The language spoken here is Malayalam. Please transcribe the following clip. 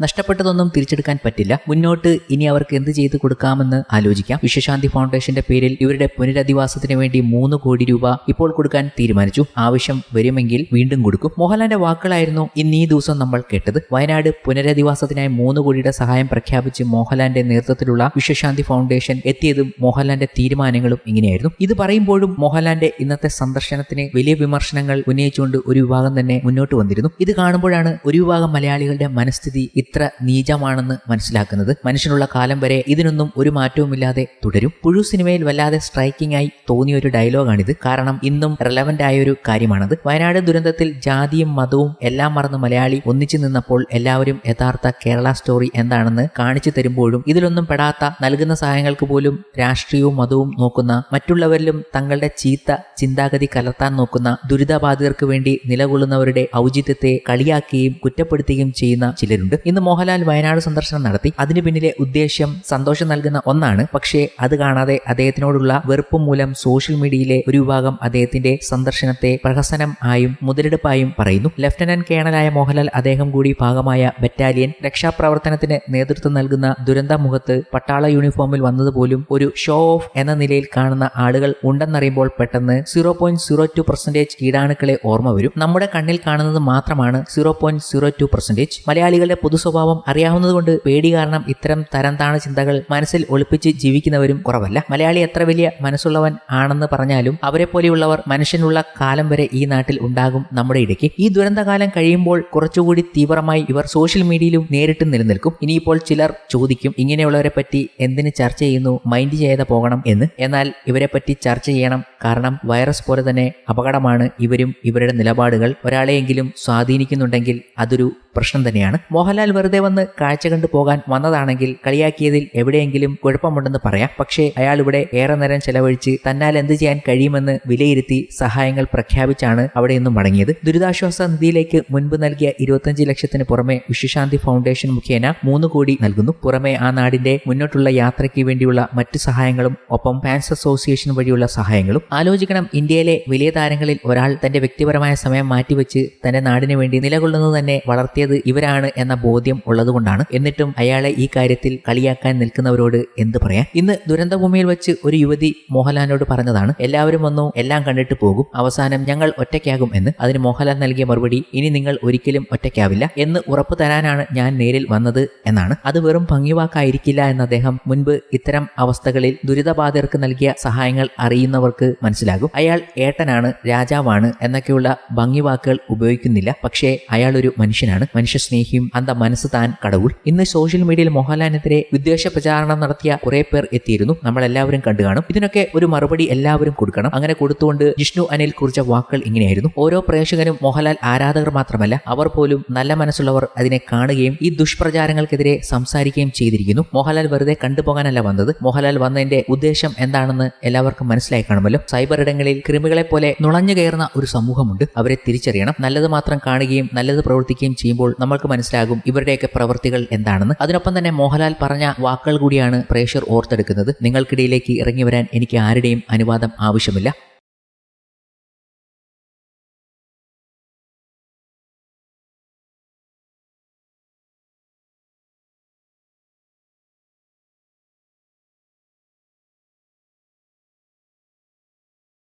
നഷ്ടപ്പെട്ടതൊന്നും തിരിച്ചെടുക്കാൻ പറ്റില്ല. മുന്നോട്ട് ഇനി അവർക്ക് എന്ത് ചെയ്തു കൊടുക്കാമെന്ന് ആലോചിക്കാം. വിശ്വശാന്തി ഫൗണ്ടേഷന്റെ പേരിൽ ഇവരുടെ പുനരധിവാസത്തിന് വേണ്ടി മൂന്ന് കോടി രൂപ ഇപ്പോൾ കൊടുക്കാൻ തീരുമാനിച്ചു. ആവശ്യം വരുമെങ്കിൽ വീണ്ടും കൊടുക്കും. മോഹൻലാലിന്റെ വാക്കുകളായിരുന്നു ഇന്ന് ഈ ദിവസം നമ്മൾ കേട്ടത്. വയനാട് പുനരധിവാസത്തിനായി മൂന്ന് കോടിയുടെ സഹായം പ്രഖ്യാപിച്ച് മോഹൻലാലിന്റെ നേതൃത്വത്തിലുള്ള വിശ്വശാന്തി ഫൗണ്ടേഷൻ എത്തിയതും മോഹൻലാലിന്റെ തീരുമാനങ്ങളും ഇങ്ങനെയായിരുന്നു. ഇത് പറയുമ്പോഴും മോഹൻലാലിന്റെ ഇന്നത്തെ സന്ദർശനത്തിന് വലിയ വിമർശനങ്ങൾ ഉന്നയിച്ചുകൊണ്ട് ഒരു വിഭാഗം തന്നെ മുന്നോട്ട് വന്നിരുന്നു. ഇത് കാണുമ്പോഴാണ് ഒരു വിഭാഗം മലയാളികളുടെ മനസ്ഥിതി ഇത്ര നീചമാണെന്ന് മനസ്സിലാക്കുന്നത് മനുഷ്യനുള്ള കാലം വരെ ഇതിനൊന്നും ഒരു മാറ്റവുമില്ലാതെ തുടരും. പുഴു സിനിമയിൽ വല്ലാതെ സ്ട്രൈക്കിംഗ് ആയി തോന്നിയ ഒരു ഡയലോഗാണിത് കാരണം ഇന്നും റെലവന്റ് ആയ ഒരു കാര്യമാണത്. വയനാട് ദുരന്തത്തിൽ ജാതിയും മതവും എല്ലാം മറന്ന് മലയാളി ഒന്നിച്ചു നിന്നപ്പോൾ എല്ലാവരും യഥാർത്ഥ കേരള സ്റ്റോറി എന്താണെന്ന് കാണിച്ചു തരുമ്പോഴും ഇതിലൊന്നും പെടാത്ത നൽകുന്ന സഹായങ്ങൾക്ക് പോലും രാഷ്ട്രീയവും മതവും നോക്കുന്ന മറ്റുള്ളവരിലും തങ്ങളുടെ ചീത്ത ചിന്താഗതി കലർത്താൻ നോക്കുന്ന ദുരിതബാധിതർക്ക് വേണ്ടി നിലകൊള്ളുന്നവരുടെ ഔചിത്യത്തെ കളിയാക്കുകയും കുറ്റപ്പെടുത്തുകയും ചെയ്യുന്ന ചിലരുണ്ട്. ഇന്ന് മോഹൻലാൽ വയനാട് സന്ദർശനം നടത്തി. അതിനു പിന്നിലെ ഉദ്ദേശ്യം സന്തോഷം നൽകുന്ന ഒന്നാണ്. പക്ഷേ അത് കാണാതെ അദ്ദേഹത്തിനോടുള്ള വെറുപ്പ് മൂലം സോഷ്യൽ മീഡിയയിലെ ഒരു വിഭാഗം അദ്ദേഹത്തിന്റെ സന്ദർശനത്തെ പ്രഹസനം ആയും മുതലെടുപ്പായും പറയുന്നു. ലഫ്റ്റനന്റ് കേണലായ മോഹൻലാൽ അദ്ദേഹം കൂടി ഭാഗമായ ബറ്റാലിയൻ രക്ഷാപ്രവർത്തനത്തിന് നേതൃത്വം നൽകുന്ന ദുരന്ത മുഖത്ത് പട്ടാള യൂണിഫോമിൽ വന്നതുപോലും ഒരു ഷോ ഓഫ് എന്ന നിലയിൽ കാണുന്ന ആളുകൾ ഉണ്ടെന്നറിയുമ്പോൾ പെട്ടെന്ന് zero point zero two percentage കീടാണുക്കളെ ഓർമ്മ വരും. നമ്മുടെ കണ്ണിൽ കാണുന്നത് മാത്രമാണ് zero point zero two percentage. മലയാളികളുടെ പൊതു സ്വഭാവം അറിയാവുന്നതുകൊണ്ട് പേടി കാരണം ഇത്തരം തരംതാണ ചിന്തകൾ മനസ്സിൽ ഒളിപ്പിച്ച് ജീവിക്കുന്നവരും കുറവല്ല. മലയാളി എത്ര വലിയ മനസ്സുള്ളവൻ ആണെന്ന് പറഞ്ഞാലും അവരെ പോലെയുള്ളവർ മനുഷ്യനുള്ള കാലം വരെ ഈ നാട്ടിൽ ഉണ്ടാകും നമ്മുടെ ഇടയ്ക്ക്. ഈ ദുരന്തകാലം കഴിയുമ്പോൾ കുറച്ചുകൂടി തീവ്രമായി ഇവർ സോഷ്യൽ മീഡിയയിലും നേരിട്ട് നിലനിൽക്കും. ഇനിയിപ്പോൾ ചിലർ ചോദിക്കും ഇങ്ങനെയുള്ളവരെ പറ്റി എന്തിന് ചർച്ച ചെയ്യുന്നു? മൈൻഡ് ചെയ്യാതെ പോകണം എന്ന്. എന്നാൽ ഇവരെ പറ്റി ചർച്ച ചെയ്യണം കാരണം വൈറസ് പോലെ തന്നെ അപകടമാണ് ഇവരും ഇവരുടെ നിലപാടുകൾ. ഒരാളെയെങ്കിലും സ്വാധീനിക്കുന്നുണ്ടെങ്കിൽ അതൊരു പ്രശ്നം തന്നെയാണ്. മോഹൻലാൽ വെറുതെ വന്ന് കാഴ്ച കണ്ടു പോകാൻ വന്നതാണെങ്കിൽ കളിയാക്കിയതിൽ എവിടെയെങ്കിലും കുഴപ്പമുണ്ടെന്ന് പറയാം. പക്ഷേ അയാൾ ഇവിടെ ഏറെ നേരം ചെലവഴിച്ച് തന്നാൽ എന്ത് ചെയ്യാൻ കഴിയുമെന്ന് വിലയിരുത്തി സഹായങ്ങൾ പ്രഖ്യാപിച്ചാണ് അവിടെ നിന്നും മടങ്ങിയത്. ദുരിതാശ്വാസ നിധിയിലേക്ക് മുൻപ് നൽകിയ ഇരുപത്തഞ്ച് ലക്ഷത്തിന് പുറമെ വിശ്വശാന്തി ഫൗണ്ടേഷൻ മുഖേന മൂന്ന് കോടി നൽകുന്നു. പുറമെ ആ നാടിന്റെ മുന്നോട്ടുള്ള യാത്രയ്ക്ക് വേണ്ടിയുള്ള മറ്റു സഹായങ്ങളും ഒപ്പം ഫാൻസ് അസോസിയേഷൻ വഴിയുള്ള സഹായങ്ങളും. ആലോചിക്കണം ഇന്ത്യയിലെ വലിയ താരങ്ങളിൽ ഒരാൾ തന്റെ വ്യക്തിപരമായ സമയം മാറ്റിവെച്ച് തന്റെ നാടിനു വേണ്ടി നിലകൊള്ളുന്നത് തന്നെ വളർത്തിയത് ഇവരാണ് എന്ന ബോധ്യം ഉള്ളതുകൊണ്ടാണ്. എന്നിട്ടും അയാളെ ഈ കാര്യത്തിൽ കളിയാക്കാൻ നിൽക്കുന്നവരോട് എന്ത് പറയാൻ? ഇന്ന് ദുരന്തഭൂമിയിൽ വെച്ച് ഒരു യുവതി മോഹൻലാലിനോട് പറഞ്ഞതാണ് എല്ലാവരും വന്നു എല്ലാം കണ്ടിട്ട് പോകും. അവസാനം ഞങ്ങൾ ഒറ്റയ്ക്കാകും എന്ന്. അതിന് മോഹൻലാൽ നൽകിയ മറുപടി ഇനി നിങ്ങൾ ഒരിക്കലും ഒറ്റയ്ക്കാവില്ല എന്ന് ഉറപ്പ് തരാനാണ് ഞാൻ നേരിൽ വന്നത് എന്നാണ്. അത് വെറും ഭംഗിവാക്കായിരിക്കില്ല എന്ന് അദ്ദേഹം മുൻപ് ഇത്തരം അവസ്ഥകളിൽ ദുരിതബാധിതർക്ക് നൽകിയ സഹായങ്ങൾ അറിയുന്നവർക്ക് മനസ്സിലാകും. അയാൾ ഏട്ടനാണ് രാജാവാണ് എന്നൊക്കെയുള്ള ഭംഗിവാക്കുകൾ ഉപയോഗിക്കുന്നില്ല. പക്ഷേ അയാൾ ഒരു മനുഷ്യനാണ്. മനുഷ്യസ്നേഹിയും അന്ത മനസ്സ് താൻ കടവുൾ ഇന്ന് സോഷ്യൽ മീഡിയയിൽ മോഹൻലാലിനെതിരെ വിദ്വേഷ പ്രചാരണം നടത്തിയ കുറെ പേർ എത്തിയിരുന്നു. നമ്മൾ എല്ലാവരും കണ്ടു കാണും. ഇതിനൊക്കെ ഒരു മറുപടി എല്ലാവരും കൊടുക്കണം. അങ്ങനെ കൊടുത്തുകൊണ്ട് ജിഷ്ണു അനിൽ കുറിച്ച വാക്കുകൾ ഇങ്ങനെയായിരുന്നു. ഓരോ പ്രേക്ഷകനും മോഹൻലാൽ ആരാധകർ മാത്രമല്ല അവർ പോലും നല്ല മനസ്സുള്ളവർ അതിനെ കാണുകയും ഈ ദുഷ്പ്രചാരങ്ങൾക്കെതിരെ സംസാരിക്കുകയും ചെയ്തിരിക്കുന്നു. മോഹൻലാൽ വെറുതെ കണ്ടുപോകാനല്ല വന്നത്. മോഹൻലാൽ വന്നതിന്റെ ഉദ്ദേശം എന്താണെന്ന് എല്ലാവർക്കും മനസ്സിലായി കാണുമല്ലോ. സൈബർ ഇടങ്ങളിൽ കൃമികളെ പോലെ നുളഞ്ഞു കയറുന്ന ഒരു സമൂഹമുണ്ട്. അവരെ തിരിച്ചറിയണം. നല്ലത് മാത്രം കാണുകയും നല്ലത് പ്രവർത്തിക്കുകയും ചെയ്യുമ്പോൾ നമ്മൾക്ക് മനസ്സിലാകും ഇവരുടെയൊക്കെ പ്രവൃത്തികൾ എന്താണെന്ന്. അതിനൊപ്പം തന്നെ മോഹൻലാൽ പറഞ്ഞ വാക്കുകൾ കൂടിയാണ് പ്രേക്ഷർ ഓർത്തെടുക്കുന്നത്. നിങ്ങൾക്കിടയിലേക്ക് ഇറങ്ങി വരാൻ എനിക്ക് ആരുടെയും അനുവാദം ആവശ്യമില്ല.